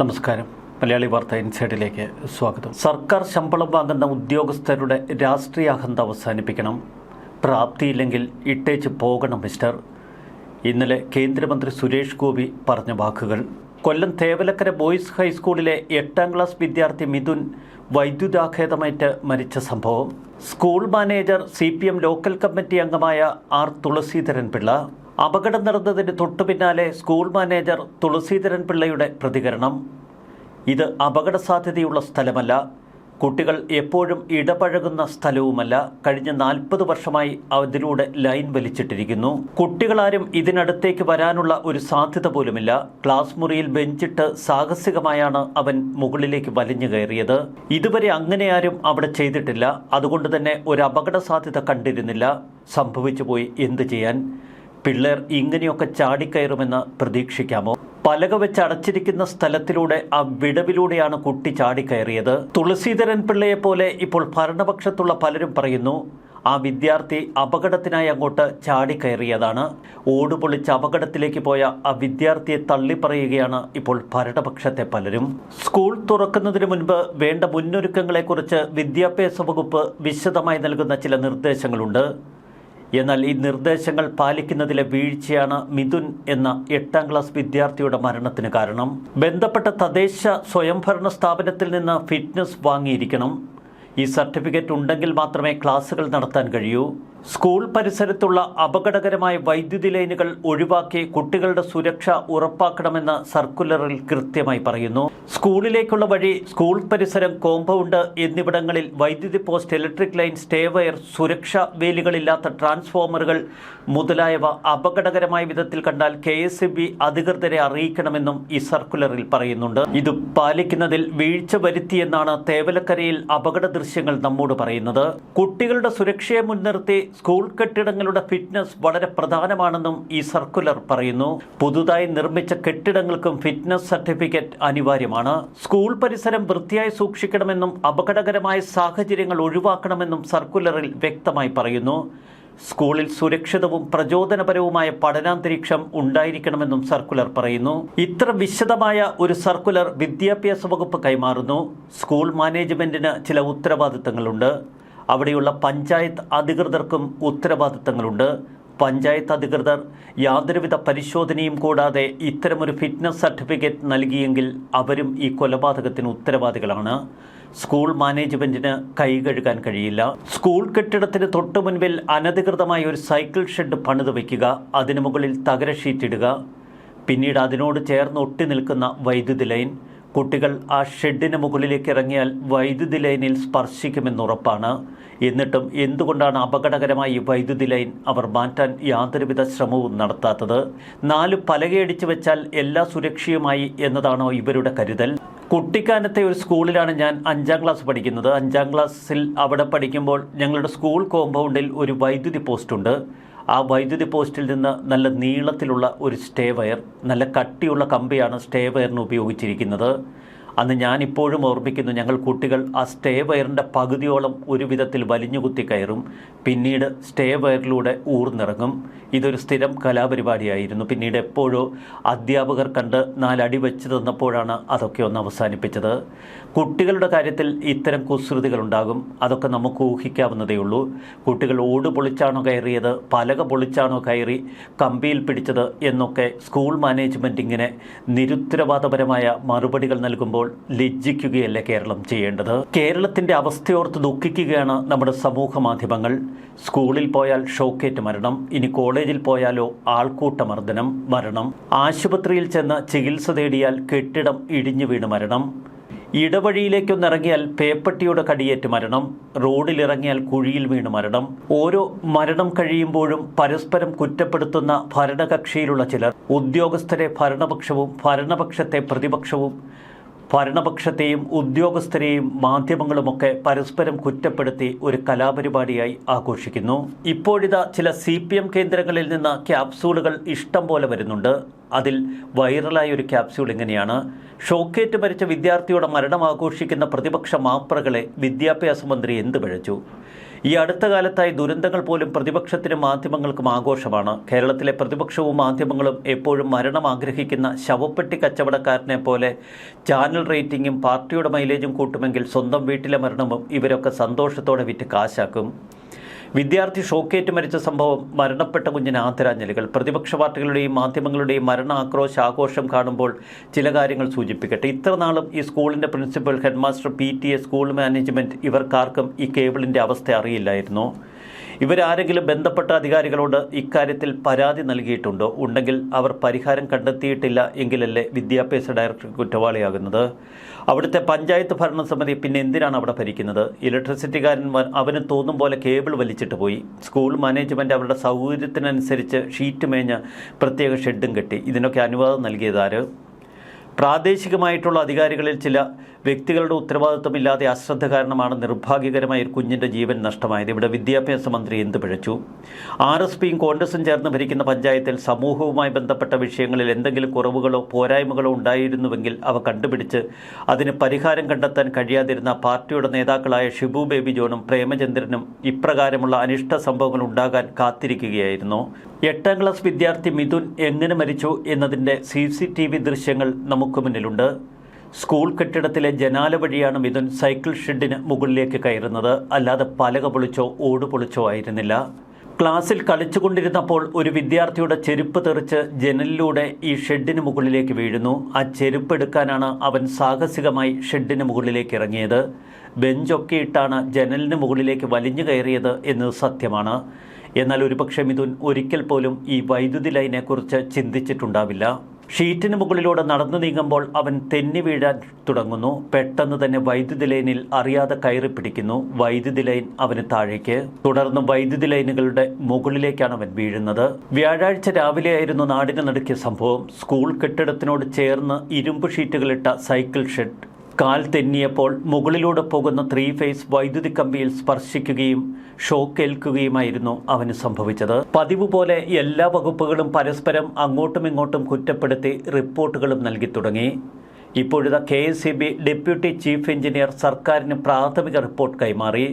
നമസ്കാരം. മലയാളി വാർത്ത ഇൻസൈഡിലേക്ക് സ്വാഗതം. സർക്കാർ ശമ്പളം വാങ്ങുന്ന ഉദ്യോഗസ്ഥരുടെ രാഷ്ട്രീയ അഹന്ത അവസാനിപ്പിക്കണം. പ്രാപ്തിയില്ലെങ്കിൽ ഇട്ടേച്ച് പോകണം മിസ്റ്റർ. ഇന്നലെ കേന്ദ്രമന്ത്രി സുരേഷ് ഗോപി പറഞ്ഞ വാക്കുകൾ. കൊല്ലം തേവലക്കര ബോയ്സ് ഹൈസ്കൂളിലെ എട്ടാം ക്ലാസ് വിദ്യാർത്ഥി മിഥുൻ വൈദ്യുതാഘേതമേറ്റ് മരിച്ച സംഭവം. School manager C local committee അംഗമായ ആർ. തുളസീധരൻ പിള്ള അപകടം നടന്നതിന് തൊട്ടു പിന്നാലെ സ്കൂൾ മാനേജർ തുളസീധരൻ പിള്ളയുടെ പ്രതികരണം. ഇത് അപകട സാധ്യതയുള്ള സ്ഥലമല്ല. കുട്ടികൾ എപ്പോഴും ഇടപഴകുന്ന സ്ഥലവുമല്ല. കഴിഞ്ഞ നാൽപ്പത് വർഷമായി അതിലൂടെ ലൈൻ വലിച്ചിട്ടിരിക്കുന്നു. കുട്ടികളാരും ഇതിനടുത്തേക്ക് വരാനുള്ള ഒരു സാധ്യത പോലുമില്ല. ക്ലാസ് മുറിയിൽ ബെഞ്ചിട്ട് സാഹസികമായാണ് അവൻ മുകളിലേക്ക് വലിഞ്ഞു കയറിയത്. ഇതുവരെ അങ്ങനെ ആരും അവിടെ ചെയ്തിട്ടില്ല. അതുകൊണ്ട് തന്നെ ഒരു അപകട സാധ്യത കണ്ടിരുന്നില്ല. സംഭവിച്ചു പോയി എന്തു ചെയ്യാൻ? പിള്ളേർ ഇങ്ങനെയൊക്കെ ചാടിക്കയറുമെന്ന് പ്രതീക്ഷിക്കാമോ? പലക വെച്ച് അടച്ചിരിക്കുന്ന സ്ഥലത്തിലൂടെ ആ വിടവിലൂടെയാണ് കുട്ടി ചാടിക്കയറിയത്. തുളസീധരൻ പിള്ളയെ പോലെ ഇപ്പോൾ ഭരണപക്ഷത്തുള്ള പലരും പറയുന്നു ആ വിദ്യാർത്ഥി അപകടത്തിനായി അങ്ങോട്ട് ചാടിക്കയറിയതാണ്. ഓടുപൊളിച്ച് അപകടത്തിലേക്ക് പോയ ആ വിദ്യാർത്ഥിയെ തള്ളിപ്പറയുകയാണ് ഇപ്പോൾ ഭരണപക്ഷത്തെ പലരും. സ്കൂൾ തുറക്കുന്നതിന് മുൻപ് വേണ്ട മുന്നൊരുക്കങ്ങളെക്കുറിച്ച് വിദ്യാഭ്യാസ വകുപ്പ് വിശദമായി നൽകുന്ന ചില നിർദ്ദേശങ്ങളുണ്ട്. എന്നാൽ ഈ നിർദ്ദേശങ്ങൾ പാലിക്കുന്നതിലെ വീഴ്ചയാണ് മിഥുൻ എന്ന എട്ടാം ക്ലാസ് വിദ്യാർത്ഥിയുടെ മരണത്തിന് കാരണം. ബന്ധപ്പെട്ട തദ്ദേശ സ്വയംഭരണ സ്ഥാപനത്തിൽ നിന്ന് ഫിറ്റ്നസ് വാങ്ങിയിരിക്കണം. ഈ സർട്ടിഫിക്കറ്റ് ഉണ്ടെങ്കിൽ മാത്രമേ ക്ലാസുകൾ നടത്താൻ കഴിയൂ. സ്കൂൾ പരിസരത്തുള്ള അപകടകരമായ വൈദ്യുതി ലൈനുകൾ ഒഴിവാക്കി കുട്ടികളുടെ സുരക്ഷ ഉറപ്പാക്കണമെന്ന് സർക്കുലറിൽ കൃത്യമായി പറയുന്നു. സ്കൂളിലേക്കുള്ള വഴി സ്കൂൾ പരിസരം കോമ്പൗണ്ട് എന്നിവിടങ്ങളിൽ വൈദ്യുതി post electric line stay wire സുരക്ഷാ വേലികളില്ലാത്ത ട്രാൻസ്ഫോമറുകൾ മുതലായവ അപകടകരമായ വിധത്തിൽ കണ്ടാൽ കെ അധികൃതരെ അറിയിക്കണമെന്നും ഈ സർക്കുലറിൽ പറയുന്നുണ്ട്. ഇത് പാലിക്കുന്നതിൽ വീഴ്ച വരുത്തിയെന്നാണ് തേവലക്കരയിൽ അപകട ദൃശ്യങ്ങൾ നമ്മോട് പറയുന്നത്. കുട്ടികളുടെ സുരക്ഷയെ മുൻനിർത്തി സ്കൂൾ കെട്ടിടങ്ങളുടെ ഫിറ്റ്നസ് വളരെ പ്രധാനമാണെന്നും ഈ സർക്കുലർ പറയുന്നു. പുതുതായി നിർമ്മിച്ച കെട്ടിടങ്ങൾക്കും ഫിറ്റ്നസ് സർട്ടിഫിക്കറ്റ് അനിവാര്യമാണ്. സ്കൂൾ പരിസരം വൃത്തിയായി സൂക്ഷിക്കണമെന്നും അപകടകരമായ സാഹചര്യങ്ങൾ ഒഴിവാക്കണമെന്നും സർക്കുലറിൽ വ്യക്തമായി പറയുന്നു. സ്കൂളിൽ സുരക്ഷിതവും പ്രചോദനപരവുമായ പഠനാന്തരീക്ഷം ഉണ്ടായിരിക്കണമെന്നും സർക്കുലർ പറയുന്നു. ഇത്ര വിശദമായ ഒരു സർക്കുലർ വിദ്യാഭ്യാസ വകുപ്പ് കൈമാറുന്നു. സ്കൂൾ മാനേജ്മെന്റിന് ചില ഉത്തരവാദിത്തങ്ങളുണ്ട്. അവിടെയുള്ള പഞ്ചായത്ത് അധികൃതർക്കും ഉത്തരവാദിത്തങ്ങളുണ്ട്. പഞ്ചായത്ത് അധികൃതർ യാതൊരുവിധ പരിശോധനയും കൂടാതെ ഇത്തരമൊരു ഫിറ്റ്നസ് സർട്ടിഫിക്കറ്റ് നൽകിയെങ്കിൽ അവരും ഈ കൊലപാതകത്തിന് ഉത്തരവാദികളാണ്. സ്കൂൾ മാനേജ്മെന്റിന് കൈ കഴുകാൻ കഴിയില്ല. സ്കൂൾ കെട്ടിടത്തിന് തൊട്ടു മുൻപിൽ അനധികൃതമായ ഒരു സൈക്കിൾ ഷെഡ് പണിതു വയ്ക്കുക അതിനു മുകളിൽ തകര ഷീറ്റ് ഇടുക. പിന്നീട് അതിനോട് ചേർന്ന് ഒട്ടി നിൽക്കുന്ന വൈദ്യുതി ലൈൻ കുട്ടികൾ ആ ഷെഡിന് മുകളിലേക്ക് ഇറങ്ങിയാൽ വൈദ്യുതി ലൈനിൽ സ്പർശിക്കുമെന്നുറപ്പാണ് എന്നിട്ടും എന്തുകൊണ്ടാണ് അപകടകരമായി വൈദ്യുതി ലൈൻ അവർ മാറ്റാൻ യാതൊരുവിധ ശ്രമവും നടത്താത്തത്? നാല് പലകയടിച്ചു വെച്ചാൽ എല്ലാ സുരക്ഷയുമായി എന്നതാണോ ഇവരുടെ കരുതൽ? കുട്ടിക്കാനത്തെ ഒരു സ്കൂളിലാണ് ഞാൻ അഞ്ചാം ക്ലാസ് പഠിക്കുന്നത്. അഞ്ചാം ക്ലാസ്സിൽ അവിടെ പഠിക്കുമ്പോൾ ഞങ്ങളുടെ സ്കൂൾ കോമ്പൗണ്ടിൽ ഒരു വൈദ്യുതി പോസ്റ്റുണ്ട്. ആ വൈദ്യുതി പോസ്റ്റിൽ നിന്ന് നല്ല നീളത്തിലുള്ള ഒരു സ്റ്റേ വയർ നല്ല കട്ടിയുള്ള കമ്പിയാണ് സ്റ്റേ വയറിന് ഉപയോഗിച്ചിരിക്കുന്നത്. അന്ന് ഞാനിപ്പോഴും ഓർമ്മിക്കുന്നു ഞങ്ങൾ കുട്ടികൾ ആ സ്റ്റേ വയറിന്റെ പകുതിയോളം ഒരു വിധത്തിൽ വലിഞ്ഞുകുത്തി കയറും. പിന്നീട് സ്റ്റേ വയറിലൂടെ ഊർന്നിറങ്ങും. ഇതൊരു സ്ഥിരം കലാപരിപാടിയായിരുന്നു. പിന്നീട് എപ്പോഴോ അധ്യാപകർ കണ്ട് നാലടി വെച്ച് തന്നപ്പോഴാണ് അതൊക്കെ ഒന്ന് അവസാനിപ്പിച്ചത്. കുട്ടികളുടെ കാര്യത്തിൽ ഇത്തരം കുസൃതികൾ ഉണ്ടാകും അതൊക്കെ നമുക്ക് ഊഹിക്കാവുന്നതേ ഉള്ളൂ. കുട്ടികൾ ഓട് പൊളിച്ചാണോ കയറിയത് പലക പൊളിച്ചാണോ കയറി കമ്പിയിൽ പിടിച്ചത് എന്നൊക്കെ സ്കൂൾ മാനേജ്മെന്റ് ഇങ്ങനെ നിരുത്തരവാദപരമായ മറുപടികൾ നൽകുമ്പോൾ ലജ്ജിക്കുകയല്ല കേരളം ചെയ്യേണ്ടത്? കേരളത്തിന്റെ അവസ്ഥയോർത്ത് ദുഃഖിക്കുകയാണ് നമ്മുടെ സമൂഹ മാധ്യമങ്ങൾ സ്കൂളിൽ പോയാൽ ഷോക്കേറ്റ് മരണം ഇനി കോളേജിൽ പോയാലോ ആൾക്കൂട്ട മർദ്ദനം മരണം. ആശുപത്രിയിൽ ചെന്ന് ചികിത്സ തേടിയാൽ കെട്ടിടം ഇടിഞ്ഞു വീണ് മരണം. ഇടവഴിയിലേക്കൊന്നിറങ്ങിയാൽ പേപ്പട്ടിയുടെ കടിയേറ്റ് മരണം. റോഡിലിറങ്ങിയാൽ കുഴിയിൽ വീണ് മരണം. ഓരോ മരണം കഴിയുമ്പോഴും പരസ്പരം കുറ്റപ്പെടുത്തുന്ന ഭരണകക്ഷിയിലുള്ള ചിലർ. ഉദ്യോഗസ്ഥരെ ഭരണപക്ഷവും ഭരണപക്ഷത്തെ പ്രതിപക്ഷവും ഭരണപക്ഷത്തെയും ഉദ്യോഗസ്ഥരെയും മാധ്യമങ്ങളുമൊക്കെ പരസ്പരം കുറ്റപ്പെടുത്തി ഒരു കലാപരിപാടിയായി ആഘോഷിക്കുന്നു. ഇപ്പോഴിതാ ചില സി പി എം കേന്ദ്രങ്ങളിൽ നിന്ന് ക്യാപ്സൂളുകൾ ഇഷ്ടം പോലെ വരുന്നുണ്ട്. അതിൽ വൈറലായ ഒരു ക്യാപ്സ്യൂൾ ഇങ്ങനെയാണ്. ഷോക്കേറ്റ് മരിച്ച വിദ്യാർത്ഥിയുടെ മരണം ആഘോഷിക്കുന്ന പ്രതിപക്ഷ മാപ്രകളെ വിദ്യാഭ്യാസ മന്ത്രി എന്ത് പിഴച്ചു? ഈ അടുത്ത കാലത്തായി ദുരന്തങ്ങൾ പോലും പ്രതിപക്ഷത്തിനും മാധ്യമങ്ങൾക്കും ആഘോഷമാണ്. കേരളത്തിലെ പ്രതിപക്ഷവും മാധ്യമങ്ങളും എപ്പോഴും മരണം ആഗ്രഹിക്കുന്ന ശവപ്പെട്ടി കച്ചവടക്കാരനെ പോലെ ചാനൽ റേറ്റിംഗും പാർട്ടിയുടെ മൈലേജും കൂട്ടുമെങ്കിൽ സ്വന്തം വീട്ടിലെ മരണവും ഇവരൊക്കെ സന്തോഷത്തോടെ വിറ്റ് കാശാക്കും. വിദ്യാർത്ഥി ഷോക്കേറ്റ് മരിച്ച സംഭവം മരണപ്പെട്ട കുഞ്ഞിന് ആദരാഞ്ജലികൾ. പ്രതിപക്ഷ പാർട്ടികളുടെയും മാധ്യമങ്ങളുടെയും മരണ ആക്രോശ ആഘോഷം കാണുമ്പോൾ ചില കാര്യങ്ങൾ സൂചിപ്പിക്കട്ടെ. ഇത്ര നാളും ഈ സ്കൂളിന്റെ principal headmaster P T A school management ഇവർക്കാർക്കും ഈ കേബിളിന്റെ അവസ്ഥ അറിയില്ലായിരുന്നു. ഇവരാരെങ്കിലും ബന്ധപ്പെട്ട അധികാരികളോട് ഇക്കാര്യത്തിൽ പരാതി നൽകിയിട്ടുണ്ടോ? ഉണ്ടെങ്കിൽ അവർ പരിഹാരം കണ്ടെത്തിയിട്ടില്ല എങ്കിലല്ലേ വിദ്യാഭ്യാസ ഡയറക്ടർ കുറ്റവാളിയാകുന്നത്? അവിടുത്തെ പഞ്ചായത്ത് ഭരണസമിതി പിന്നെ എന്തിനാണ് അവിടെ ഭരിക്കുന്നത്? ഇലക്ട്രിസിറ്റിക്കാരൻ അവന് തോന്നും പോലെ കേബിൾ വലിച്ചിട്ട് പോയി. സ്കൂൾ മാനേജ്മെന്റ് അവരുടെ സൗകര്യത്തിനനുസരിച്ച് ഷീറ്റ് മേഞ്ഞ് പ്രത്യേക ഷെഡും കെട്ടി. ഇതിനൊക്കെ അനുവാദം നൽകിയതാര് പ്രാദേശികമായിട്ടുള്ള അധികാരികളിൽ ചില വ്യക്തികളുടെ ഉത്തരവാദിത്വമില്ലാതെ അശ്രദ്ധ കാരണമാണ് നിർഭാഗ്യകരമായ ഒരു കുഞ്ഞിന്റെ ജീവൻ നഷ്ടമായത്. ഇവിടെ വിദ്യാഭ്യാസ മന്ത്രി എന്ത് പിഴച്ചു? ആർ എസ് പിയും കോൺഗ്രസും ചേർന്ന് ഭരിക്കുന്ന പഞ്ചായത്തിൽ സമൂഹവുമായി ബന്ധപ്പെട്ട വിഷയങ്ങളിൽ എന്തെങ്കിലും കുറവുകളോ പോരായ്മകളോ ഉണ്ടായിരുന്നുവെങ്കിൽ അവ കണ്ടുപിടിച്ച് അതിന് പരിഹാരം കണ്ടെത്താൻ കഴിയാതിരുന്ന പാർട്ടിയുടെ നേതാക്കളായ ഷിബു ബേബി ജോണും പ്രേമചന്ദ്രനും ഇപ്രകാരമുള്ള അനിഷ്ട സംഭവങ്ങൾ ഉണ്ടാകാൻ കാത്തിരിക്കുകയായിരുന്നു. എട്ടാം ക്ലാസ് വിദ്യാർത്ഥി മിഥുൻ എങ്ങനെ മരിച്ചു എന്നതിന്റെ സി സി ടി വി ദൃശ്യങ്ങൾ നമുക്ക് മുന്നിലുണ്ട്. സ്കൂൾ കെട്ടിടത്തിലെ ജനാല വഴിയാണ് മിഥുൻ സൈക്കിൾ ഷെഡിന് മുകളിലേക്ക് കയറുന്നത്. അല്ലാതെ പലക പൊളിച്ചോ ഓട് പൊളിച്ചോ ആയിരുന്നില്ല. ക്ലാസ്സിൽ കളിച്ചുകൊണ്ടിരുന്നപ്പോൾ ഒരു വിദ്യാർത്ഥിയുടെ ചെരുപ്പ് തെറിച്ച് ജനലിലൂടെ ഈ ഷെഡിന് മുകളിലേക്ക് വീഴുന്നു. ആ ചെരുപ്പ് എടുക്കാനാണ് അവൻ സാഹസികമായി ഷെഡിന് മുകളിലേക്ക് ഇറങ്ങിയത്. ബെഞ്ചൊക്കെ ഇട്ടാണ് ജനലിന് മുകളിലേക്ക് വലിഞ്ഞു കയറിയത് എന്നത് സത്യമാണ്. എന്നാൽ ഒരുപക്ഷെ മിഥുൻ ഒരിക്കൽ പോലും ഈ വൈദ്യുതി ലൈനെക്കുറിച്ച് ചിന്തിച്ചിട്ടുണ്ടാവില്ല. ഷീറ്റിന് മുകളിലൂടെ നടന്നു നീങ്ങുമ്പോൾ അവൻ തെന്നി വീഴാൻ തുടങ്ങുന്നു. പെട്ടെന്ന് തന്നെ വൈദ്യുതി ലൈനിൽ അറിയാതെ കയറി പിടിക്കുന്നു. വൈദ്യുതി ലൈൻ അവന് താഴേക്ക്. തുടർന്ന് വൈദ്യുതി ലൈനുകളുടെ മുകളിലേക്കാണ് അവൻ വീഴുന്നത്. വ്യാഴാഴ്ച രാവിലെയായിരുന്നു നാടിന് നടുക്കിയ സംഭവം. സ്കൂൾ കെട്ടിടത്തിനോട് ചേർന്ന് ഇരുമ്പ് ഷീറ്റുകളിട്ട സൈക്കിൾ ഷെഡ് കാൽ തെന്നിയപ്പോൾ മുകളിലൂടെ പോകുന്ന ത്രീ ഫേസ് വൈദ്യുതി കമ്പിയിൽ സ്പർശിക്കുകയും ഷോക്കേൽക്കുകയുമായിരുന്നു അവന് സംഭവിച്ചത്. പതിവ് പോലെ എല്ലാ വകുപ്പുകളും പരസ്പരം അങ്ങോട്ടും ഇങ്ങോട്ടും കുറ്റപ്പെടുത്തി റിപ്പോർട്ടുകളും നൽകി തുടങ്ങി. ഇപ്പോഴത്തെ കെ ഡെപ്യൂട്ടി ചീഫ് എഞ്ചിനീയർ സർക്കാരിന് പ്രാഥമിക റിപ്പോർട്ട് കൈമാറി.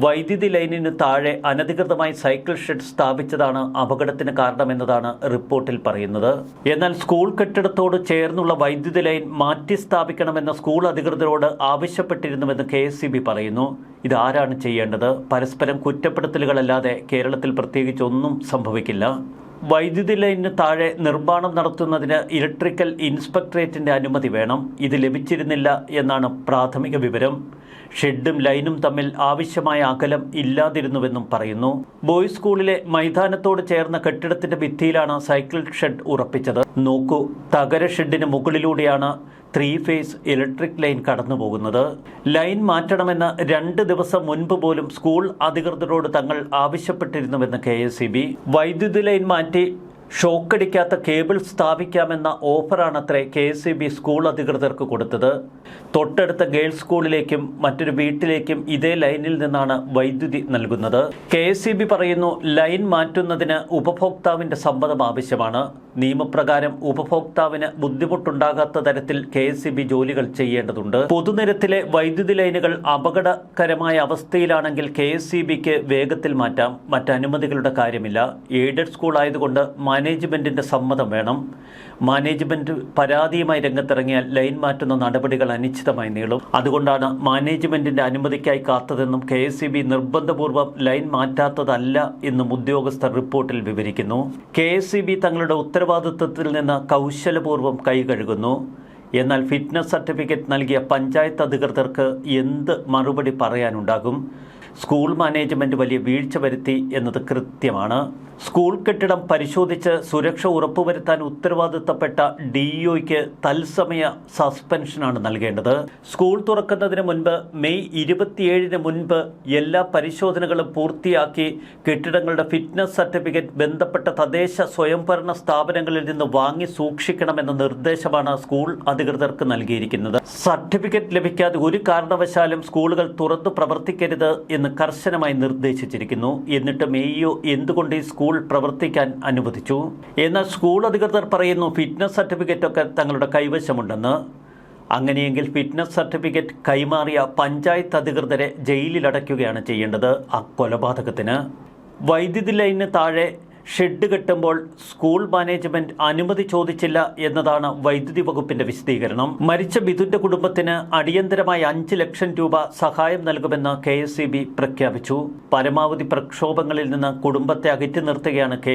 വൈദ്യുതി ലൈനിന് താഴെ അനധികൃതമായി സൈക്കിൾ ഷെഡ് സ്ഥാപിച്ചതാണ് അപകടത്തിന് കാരണമെന്നതാണ് റിപ്പോർട്ടിൽ പറയുന്നത്. എന്നാൽ സ്കൂൾ കെട്ടിടത്തോട് ചേർന്നുള്ള വൈദ്യുതി ലൈൻ മാറ്റി സ്ഥാപിക്കണമെന്ന് സ്കൂൾ അധികൃതരോട് ആവശ്യപ്പെട്ടിരുന്നുവെന്ന് കെ പറയുന്നു. ഇതാരാണ് ചെയ്യേണ്ടത്? പരസ്പരം കുറ്റപ്പെടുത്തലുകളല്ലാതെ കേരളത്തിൽ പ്രത്യേകിച്ച് ഒന്നും സംഭവിക്കില്ല. വൈദ്യുതി ലൈനിന് താഴെ നിർമ്മാണം നടത്തുന്നതിന് ഇലക്ട്രിക്കൽ ഇൻസ്പെക്ടറേറ്റിന്റെ അനുമതി വേണം. ഇത് ലഭിച്ചിരുന്നില്ല എന്നാണ് പ്രാഥമിക വിവരം. ഷെഡും ലൈനും തമ്മിൽ ആവശ്യമായ അകലം ഇല്ലാതിരുന്നുവെന്നും പറയുന്നു. ബോയ്സ് സ്കൂളിലെ മൈതാനത്തോട് ചേർന്ന കെട്ടിടത്തിന്റെ ഭിത്തിയിലാണ് സൈക്കിൾ ഷെഡ് ഉറപ്പിച്ചത്. നോക്കൂ തകര ഷെഡിന് മുകളിലൂടെയാണ് ത്രീ ഫേസ് ഇലക്ട്രിക് ലൈൻ കടന്നു പോകുന്നത് ലൈൻ മാറ്റണമെന്ന് രണ്ട് ദിവസം മുൻപ് പോലും സ്കൂൾ അധികൃതരോട് തങ്ങൾ ആവശ്യപ്പെട്ടിരുന്നുവെന്ന് കെ വൈദ്യുതി ലൈൻ മാറ്റി ഷോക്കടിക്കാത്ത കേബിൾ സ്ഥാപിക്കാമെന്ന ഓഫറാണത്രേ K S E B school അധികൃതർക്ക് കൊടുത്തത്. തൊട്ടടുത്ത ഗേൾസ് സ്കൂളിലേക്കും മറ്റൊരു വീട്ടിലേക്കും ഇതേ ലൈനിൽ നിന്നാണ് വൈദ്യുതി നൽകുന്നത്. കെ എസ് ഇ ബി പറയുന്നു ലൈൻ മാറ്റുന്നതിന് ഉപഭോക്താവിന്റെ സമ്മതം ആവശ്യമാണ്. നിയമപ്രകാരം ഉപഭോക്താവിന് ബുദ്ധിമുട്ടുണ്ടാകാത്ത തരത്തിൽ കെ എസ് ഇ ബി ജോലികൾ ചെയ്യേണ്ടതുണ്ട്. പൊതുനിരത്തിലെ വൈദ്യുതി ലൈനുകൾ അപകടകരമായ അവസ്ഥയിലാണെങ്കിൽ കെ എസ് ഇ ബിക്ക് വേഗത്തിൽ മാറ്റാം. മറ്റനുമതികളുടെ കാര്യമില്ല. എയ്ഡഡ് സ്കൂൾ ആയതുകൊണ്ട് മാനേജ്മെന്റിന്റെ സമ്മതം വേണം. മാനേജ്മെന്റ് പരാതിയുമായി രംഗത്തിറങ്ങിയാൽ ലൈൻ മാറ്റുന്ന നടപടികൾ അനിശ്ചിതമായി നീളും. അതുകൊണ്ടാണ് മാനേജ്മെന്റിന്റെ അനുമതിക്കായി കാത്തതെന്നും കെ എസ് നിർബന്ധപൂർവം ലൈൻ മാറ്റാത്തതല്ല എന്നും ഉദ്യോഗസ്ഥർ റിപ്പോർട്ടിൽ വിവരിക്കുന്നു. കെ എസ് തങ്ങളുടെ ഉത്തരവാദിത്വത്തിൽ നിന്ന് കൗശലപൂർവം കൈകഴുകുന്നു. എന്നാൽ ഫിറ്റ്നസ് സർട്ടിഫിക്കറ്റ് നൽകിയ പഞ്ചായത്ത് അധികൃതർക്ക് എന്ത് മറുപടി പറയാനുണ്ടാകും? സ്കൂൾ മാനേജ്മെന്റ് വലിയ വീഴ്ച വരുത്തി എന്നത് കൃത്യമാണ്. സ്കൂൾ കെട്ടിടം പരിശോധിച്ച് സുരക്ഷ ഉറപ്പുവരുത്താൻ ഉത്തരവാദിത്തപ്പെട്ട ഡിഇഒയ്ക്ക് തത്സമയ സസ്പെൻഷനാണ് നൽകേണ്ടത്. സ്കൂൾ തുറക്കുന്നതിന് മുൻപ് മെയ് ഇരുപത്തിയേഴിന് മുൻപ് എല്ലാ പരിശോധനകളും പൂർത്തിയാക്കി കെട്ടിടങ്ങളുടെ ഫിറ്റ്നസ് സർട്ടിഫിക്കറ്റ് ബന്ധപ്പെട്ട തദ്ദേശ സ്വയംഭരണ സ്ഥാപനങ്ങളിൽ നിന്ന് വാങ്ങി സൂക്ഷിക്കണമെന്ന നിർദ്ദേശമാണ് സ്കൂൾ അധികൃതർക്ക് നൽകിയിരിക്കുന്നത്. സർട്ടിഫിക്കറ്റ് ലഭിക്കാതെ ഒരു കാരണവശാലും സ്കൂളുകൾ തുറന്നു പ്രവർത്തിക്കരുത് എന്ന് കർശനമായി നിർദ്ദേശിച്ചിരിക്കുന്നു. എന്നിട്ട് മെയ്യോ എന്തുകൊണ്ട് ഈ സ്കൂൾ പ്രവർത്തിക്കാൻ അനുവദിച്ചു. എന്നാൽ സ്കൂൾ അധികൃതർ പറയുന്നു ഫിറ്റ്നസ് സർട്ടിഫിക്കറ്റ് ഒക്കെ തങ്ങളുടെ കൈവശമുണ്ടെന്ന്. അങ്ങനെയെങ്കിൽ ഫിറ്റ്നസ് സർട്ടിഫിക്കറ്റ് കൈമാറിയ പഞ്ചായത്ത് അധികൃതരെ ജയിലിലടയ്ക്കുകയാണ് ചെയ്യേണ്ടത് ആ കൊലപാതകത്തിന് വൈദ്യുതി ലൈനിന് താഴെ ഷെഡ് കെട്ടുമ്പോൾ സ്കൂൾ മാനേജ്മെന്റ് അനുമതി ചോദിച്ചില്ല എന്നതാണ് വൈദ്യുതി വകുപ്പിന്റെ വിശദീകരണം. മരിച്ച ബിദുന്റെ കുടുംബത്തിന് അടിയന്തരമായി അഞ്ച് ലക്ഷം രൂപ സഹായം നൽകുമെന്ന് കെ പ്രഖ്യാപിച്ചു. പരമാവധി പ്രക്ഷോഭങ്ങളിൽ നിന്ന് കുടുംബത്തെ അകറ്റി നിർത്തുകയാണ് കെ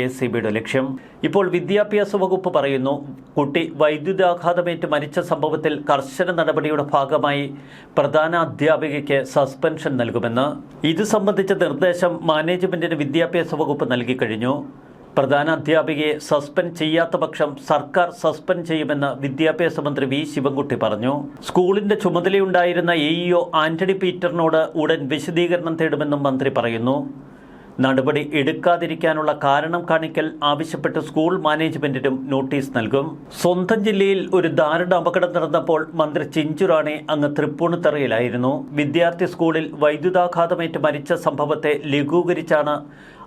ലക്ഷ്യം. ഇപ്പോൾ വിദ്യാഭ്യാസ വകുപ്പ് പറയുന്നു കുട്ടി വൈദ്യുതാഘാതമേറ്റ് മരിച്ച സംഭവത്തിൽ കർശന നടപടിയുടെ ഭാഗമായി പ്രധാന അധ്യാപികയ്ക്ക് സസ്പെൻഷൻ നൽകുമെന്ന്. ഇത് സംബന്ധിച്ച നിർദ്ദേശം മാനേജ്മെന്റിന് വിദ്യാഭ്യാസ വകുപ്പ് നൽകിക്കഴിഞ്ഞു പ്രധാന അധ്യാപികയെ സസ്പെൻഡ് ചെയ്യാത്ത പക്ഷം സർക്കാർ സസ്പെൻഡ് ചെയ്യുമെന്ന് വിദ്യാഭ്യാസ മന്ത്രി വി ശിവൻകുട്ടി പറഞ്ഞു. സ്കൂളിന്റെ ചുമതലയുണ്ടായിരുന്ന എ ഇഒ ആന്റണി പീറ്ററിനോട് ഉടൻ വിശദീകരണം തേടുമെന്നും മന്ത്രി പറയുന്നു. നടപടി എടുക്കാതിരിക്കാനുള്ള കാരണം കാണിക്കൽ ആവശ്യപ്പെട്ട് സ്കൂൾ മാനേജ്മെന്റിനും നോട്ടീസ് നൽകും. സ്വന്തം ജില്ലയിൽ ഒരു ദാരുണ അപകടം നടന്നപ്പോൾ മന്ത്രി ചിഞ്ചുറാണി അങ്ങ് തൃപ്പൂണിത്തറയിലായിരുന്നു. വിദ്യാർത്ഥി സ്കൂളിൽ വൈദ്യുതാഘാതമേറ്റ് മരിച്ച സംഭവത്തെ ലഘൂകരിച്ചാണ്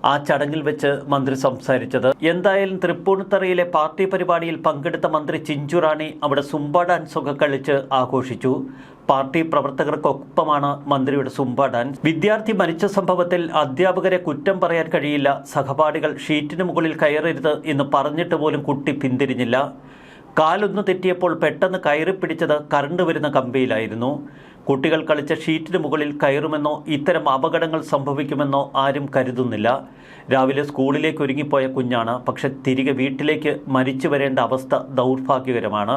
ആ ചടങ്ങിൽ വെച്ച് മന്ത്രി സംസാരിച്ചത്. എന്തായാലും തൃപ്പൂണിത്തറയിലെ പാർട്ടി പരിപാടിയിൽ പങ്കെടുത്ത മന്ത്രി ചിഞ്ചുറാണി അവിടെ സുംബ ഡാൻസ് ഒക്കെ കളിച്ച് ആഘോഷിച്ചു. പാർട്ടി പ്രവർത്തകർക്കൊപ്പമാണ് മന്ത്രിയുടെ സുംബ ഡാൻസ്. വിദ്യാർത്ഥി മരിച്ച സംഭവത്തിൽ അധ്യാപകരെ കുറ്റം പറയാൻ കഴിയില്ല. സഹപാഠികൾ ഷീറ്റിന് മുകളിൽ കയറരുത് എന്ന് പറഞ്ഞിട്ട് പോലും കുട്ടി പിന്തിരിഞ്ഞില്ല. കാലൊന്ന് തെറ്റിയപ്പോൾ പെട്ടെന്ന് കയറി പിടിച്ചത് കറണ്ട് വരുന്ന കമ്പിയിലായിരുന്നു. കുട്ടികൾ കളിച്ച ഷീറ്റിന് മുകളിൽ കയറുമെന്നോ ഇത്തരം അപകടങ്ങൾ സംഭവിക്കുമെന്നോ ആരും കരുതുന്നില്ല. രാവിലെ സ്കൂളിലേക്ക് ഒരുങ്ങിപ്പോയ കുഞ്ഞാണ്. പക്ഷെ തിരികെ വീട്ടിലേക്ക് മരിച്ചു വരേണ്ട അവസ്ഥ ദൗർഭാഗ്യകരമാണ്.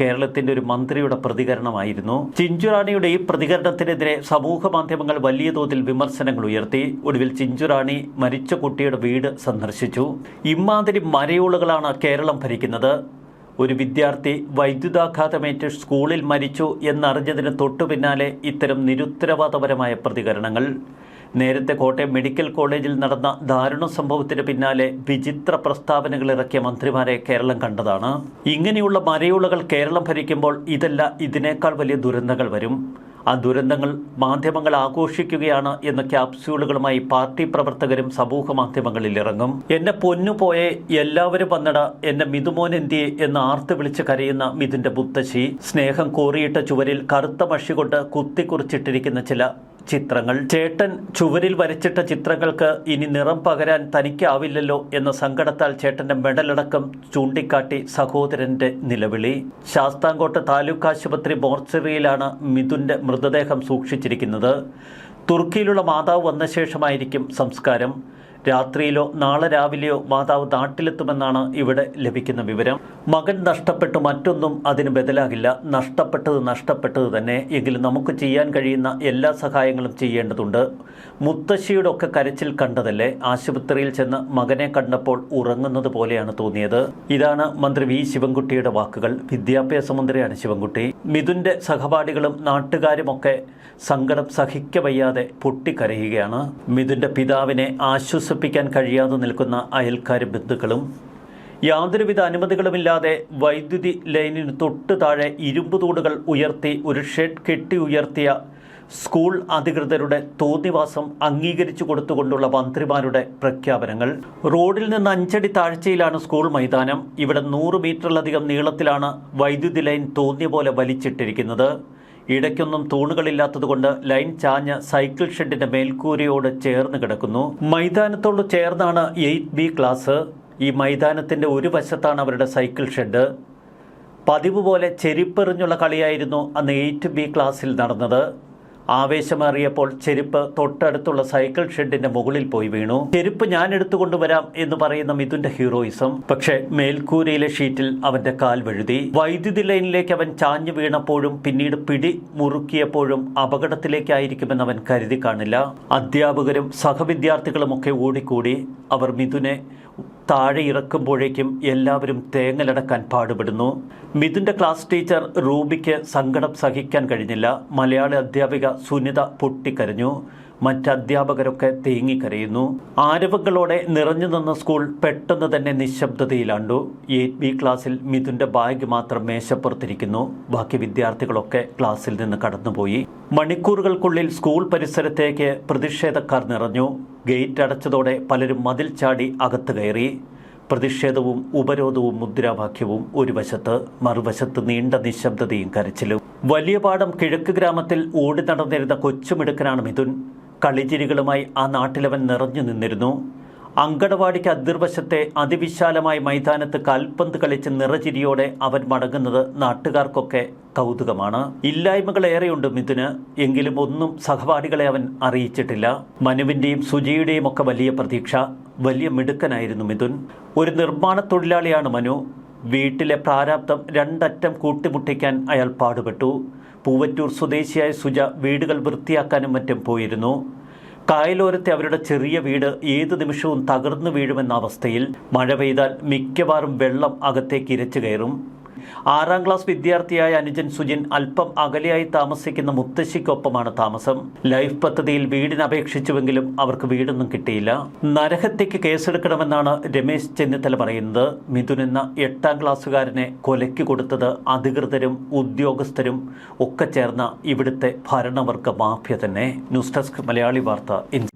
കേരളത്തിന്റെ ഒരു മന്ത്രിയുടെ പ്രതികരണമായിരുന്നു. ചിഞ്ചുറാണിയുടെ ഈ പ്രതികരണത്തിനെതിരെ സമൂഹ മാധ്യമങ്ങൾ വലിയ തോതിൽ വിമർശനങ്ങൾ ഉയർത്തി. ഒടുവിൽ ചിഞ്ചുറാണി മരിച്ച കുട്ടിയുടെ വീട് സന്ദർശിച്ചു. ഇമാതിരി മരയോളുകളാണ് കേരളം ഭരിക്കുന്നത്. ഒരു വിദ്യാർത്ഥി വൈദ്യുതാഘാതമേറ്റ് സ്കൂളിൽ മരിച്ചു എന്നറിഞ്ഞതിന് തൊട്ടു പിന്നാലെ ഇത്തരം നിരുത്തരവാദപരമായ പ്രതികരണങ്ങൾ. നേരത്തെ കോട്ടയം മെഡിക്കൽ കോളേജിൽ നടന്ന ദാരുണ സംഭവത്തിന് പിന്നാലെ വിചിത്ര പ്രസ്താവനകൾ ഇറക്കിയ മന്ത്രിമാരെ കേരളം കണ്ടതാണ്. ഇങ്ങനെയുള്ള മരയുളകൾ കേരളം ഭരിക്കുമ്പോൾ ഇതല്ല ഇതിനേക്കാൾ വലിയ ദുരന്തങ്ങൾ വരും. ആ ദുരന്തങ്ങൾ മാധ്യമങ്ങൾ ആഘോഷിക്കുകയാണ് എന്ന ക്യാപ്സ്യൂളുകളുമായി പാർട്ടി പ്രവർത്തകരും സമൂഹ മാധ്യമങ്ങളിൽ ഇറങ്ങും. എന്നെ പൊന്നുപോയെ എല്ലാവരും വന്നട എന്നെ മിതുമോൻ എന്തിയെ എന്ന് ആർത്ത് വിളിച്ച് കരയുന്ന മിഥുന്റെ മുത്തശ്ശി. സ്നേഹം കോറിയിട്ട ചുവരിൽ കറുത്ത മഷി കൊണ്ട് കുത്തിക്കുറിച്ചിട്ടിരിക്കുന്ന ചില ചിത്രങ്ങൾ. ചേട്ടൻ ചുവരിൽ വരച്ചിട്ട ചിത്രങ്ങൾക്ക് ഇനി നിറം പകരാൻ തനിക്കാവില്ലല്ലോ എന്ന സങ്കടത്താൽ ചേട്ടന്റെ മെഡലടക്കം ചൂണ്ടിക്കാട്ടി സഹോദരന്റെ നിലവിളി. ശാസ്താംകോട്ട് താലൂക്ക് ആശുപത്രി മോർച്ചറിയിലാണ് മിഥുന്റെ മൃതദേഹം സൂക്ഷിച്ചിരിക്കുന്നത്. തുർക്കിയിലുള്ള മാതാവ് വന്ന ശേഷമായിരിക്കും സംസ്കാരം. രാത്രിയിലോ നാളെ രാവിലെയോ മാതാവ് നാട്ടിലെത്തുമെന്നാണ് ഇവിടെ ലഭിക്കുന്ന വിവരം. മകൻ നഷ്ടപ്പെട്ടു മറ്റൊന്നും അതിന് ബദലാകില്ല. നഷ്ടപ്പെട്ടത് നഷ്ടപ്പെട്ടത് തന്നെ. എങ്കിലും നമുക്ക് ചെയ്യാൻ കഴിയുന്ന എല്ലാ സഹായങ്ങളും ചെയ്യേണ്ടതുണ്ട്. മുത്തശ്ശിയുടെ ഒക്കെ കരച്ചിൽ കണ്ടതല്ലേ? ആശുപത്രിയിൽ ചെന്ന് മകനെ കണ്ടപ്പോൾ ഉറങ്ങുന്നത് പോലെയാണ് തോന്നിയത്. ഇതാണ് മന്ത്രി വി. ശിവൻകുട്ടിയുടെ വാക്കുകൾ. വിദ്യാഭ്യാസ മന്ത്രിയാണ് ശിവൻകുട്ടി. മിഥുന്റെ സഹപാഠികളും നാട്ടുകാരുമൊക്കെ സങ്കടം സഹിക്കവയ്യാതെ പൊട്ടിക്കരയുകയാണ്. മിഥുന്റെ പിതാവിനെ ആശ്വസിപ്പിക്കാൻ കഴിയാതെ നിൽക്കുന്ന അയൽക്കാരും ബന്ധുക്കളും യാതൊരുവിധ അനുമതികളുമില്ലാതെ വൈദ്യുതി ലൈനിന് തൊട്ട് താഴെ ഇരുമ്പ് തൂണുകൾ ഉയർത്തി ഒരു ഷെഡ് കെട്ടി ഉയർത്തിയ സ്കൂൾ അധികൃതരുടെ തോന്നിവാസം അംഗീകരിച്ചു കൊടുത്തുകൊണ്ടുള്ള മന്ത്രിമാരുടെ പ്രഖ്യാപനങ്ങൾ. റോഡിൽ നിന്ന് അഞ്ചടി താഴ്ചയിലാണ് സ്കൂൾ മൈതാനം. ഇവിടെ നൂറ് മീറ്ററിലധികം നീളത്തിലാണ് വൈദ്യുതി ലൈൻ തോന്നിയ പോലെ വലിച്ചിട്ടിരിക്കുന്നത്. ഇടയ്ക്കൊന്നും തൂണുകളില്ലാത്തതുകൊണ്ട് ലൈൻ ചാഞ്ഞ സൈക്കിൾ ഷെഡിന്റെ മേൽക്കൂരയോട് ചേർന്ന് കിടക്കുന്നു. മൈതാനത്തോട് ചേർന്നാണ് എയ്റ്റ് ബി ക്ലാസ്. ഈ മൈതാനത്തിന്റെ ഒരു വശത്താണ് അവരുടെ സൈക്കിൾ ഷെഡ്. പതിവ് പോലെ ചെരിപ്പെറിഞ്ഞുള്ള കളിയായിരുന്നു അന്ന് എയ്റ്റ് ബി ക്ലാസ്സിൽ നടന്നത്. ആവേശമേറിയപ്പോൾ ചെരുപ്പ് തൊട്ടടുത്തുള്ള സൈക്കിൾ ഷെഡിന്റെ മുകളിൽ പോയി വീണു. ചെരുപ്പ് ഞാൻ എടുത്തുകൊണ്ടുവരാം എന്ന് പറയുന്ന മിഥുന്റെ ഹീറോയിസം. പക്ഷേ മേൽക്കൂരയിലെ ഷീറ്റിൽ അവന്റെ കാൽ വഴുതി. വൈദ്യുതി ലൈനിലേക്ക് അവൻ ചാഞ്ഞു വീണപ്പോഴും പിന്നീട് പിടി മുറുക്കിയപ്പോഴും അപകടത്തിലേക്കായിരിക്കുമെന്ന് അവൻ കരുതി കാണില്ല. അധ്യാപകരും സഹവിദ്യാർത്ഥികളുമൊക്കെ ഓടിക്കൂടി. അവർ മിഥുനെ താഴെ ഇറക്കുമ്പോഴേക്കും എല്ലാവരും തേങ്ങലടക്കാൻ പാടുപെടുന്നു. മിഥുന്റെ ക്ലാസ് ടീച്ചർ റൂബിക്ക് സങ്കടം സഹിക്കാൻ കഴിഞ്ഞില്ല. മലയാള അധ്യാപിക സുനിത പൊട്ടിക്കരഞ്ഞു. മറ്റ് അധ്യാപകരൊക്കെ തേങ്ങിക്കരയുന്നു. ആരവങ്ങളോടെ നിറഞ്ഞു നിന്ന സ്കൂൾ പെട്ടെന്ന് തന്നെ നിശബ്ദതയിലാണ്ടു. എയ്റ്റ് ബി ക്ലാസ്സിൽ മിഥുന്റെ ബാഗ് മാത്രം മേശപ്പുറത്തിരിക്കുന്നു. ബാക്കി വിദ്യാർത്ഥികളൊക്കെ ക്ലാസ്സിൽ നിന്ന് കടന്നുപോയി. മണിക്കൂറുകൾക്കുള്ളിൽ സ്കൂൾ പരിസരത്തേക്ക് പ്രതിഷേധക്കാർ നിറഞ്ഞു. ഗേറ്റ് അടച്ചതോടെ പലരും മതിൽ ചാടി അകത്ത് കയറി. പ്രതിഷേധവും ഉപരോധവും മുദ്രാവാക്യവും ഒരു വശത്ത് മറുവശത്ത് നീണ്ട നിശബ്ദതയും കരച്ചിലും. വലിയ പാടം കിഴക്ക് ഗ്രാമത്തിൽ ഓടി നടന്നിരുന്ന കൊച്ചുമിടുക്കനാണ് മിഥുൻ. കളിച്ചിരികളുമായി ആ നാട്ടിലവൻ നിറഞ്ഞു നിന്നിരുന്നു. അങ്കണവാടിക്ക് അതിർവശത്തെ അതിവിശാലമായ മൈതാനത്ത് കാൽപന്ത് കളിച്ച് നിറചിരിയോടെ അവൻ മടങ്ങുന്നത് നാട്ടുകാർക്കൊക്കെ കൗതുകമാണ്. ഇല്ലായ്മകൾ ഏറെയുണ്ട് മിഥുന്. എങ്കിലും ഒന്നും സഹപാഠികളെ അവൻ അറിയിച്ചിട്ടില്ല. മനുവിന്റെയും സുജിയുടെയും ഒക്കെ വലിയ പ്രതീക്ഷ. വലിയ മിടുക്കനായിരുന്നു മിഥുൻ. ഒരു നിർമ്മാണ തൊഴിലാളിയാണ് മനു. വീട്ടിലെ പ്രാരാബ്ദം രണ്ടറ്റം കൂട്ടിമുട്ടിക്കാൻ അയാൾ പാടുപെട്ടു. പൂവറ്റൂർ സ്വദേശിയായ സുജ വീടുകൾ വൃത്തിയാക്കാനും മറ്റും പോയിരുന്നു. കായലോരത്തെ അവരുടെ ചെറിയ വീട് ഏത് നിമിഷവും തകർന്നു വീഴുമെന്ന അവസ്ഥയിൽ മഴ പെയ്താൽ മിക്കവാറും വെള്ളം അകത്തേക്ക് ഇരച്ചു കയറും. ആറാം ക്ലാസ് വിദ്യാർത്ഥിയായ അനുജൻ സുജിൻ അല്പം അകലെയായി താമസിക്കുന്ന മുത്തശ്ശിക്കൊപ്പമാണ് താമസം. ലൈഫ് പദ്ധതിയിൽ വീടിന് അപേക്ഷിച്ചുവെങ്കിലും അവർക്ക് വീടൊന്നും കിട്ടിയില്ല. നരഹത്യക്ക് കേസെടുക്കണമെന്നാണ് രമേശ് ചെന്നിത്തല പറയുന്നത്. മിഥുൻ എന്ന എട്ടാം ക്ലാസ്സുകാരനെ കൊലയ്ക്ക് കൊടുത്തത് അധികൃതരും ഉദ്യോഗസ്ഥരും ഒക്കെ ചേർന്ന ഇവിടുത്തെ ഭരണവർഗ മാഫിയ തന്നെ. ന്യൂസ് ഡെസ്ക് മലയാളി വാർത്ത ഇൻ